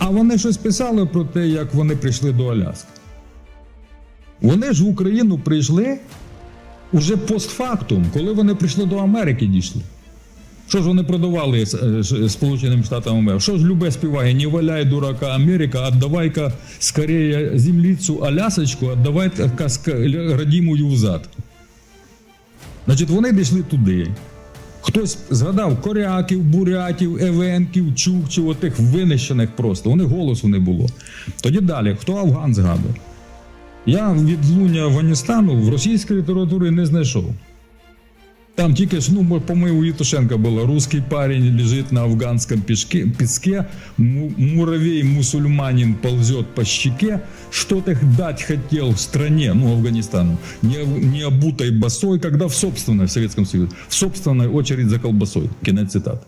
А вони щось писали про те, як вони прийшли до Аляски. Вони ж в Україну прийшли уже постфактум, коли вони прийшли до Америки, дійшли. Що ж вони продавали е, Сполученим Штатам Америки? Що ж любе співає? Не валяй дурака Америка, отдавай-ка скорее землицю Алясочку, отдавай-ка родимую взад. Значить, вони дійшли туди. Хтось згадав коряків, бурятів, евенків, чукчів, отих винищених просто. Вони голосу не було. Тоді далі, хто афган згадує? Я відлуння Афганістану в російській літературі не знайшов. Там тільки ж, ну, по-моєму, у Євтушенка було «Русский парень лежит на афганском піске, песке, му- муравей-мусульманин ползет по щеке, что ты дать хотел в стране, ну, Афганистану, не, не обутой босой, когда в собственной, в Советском Союзе, в собственной очередь за колбасой». Кінець цитати.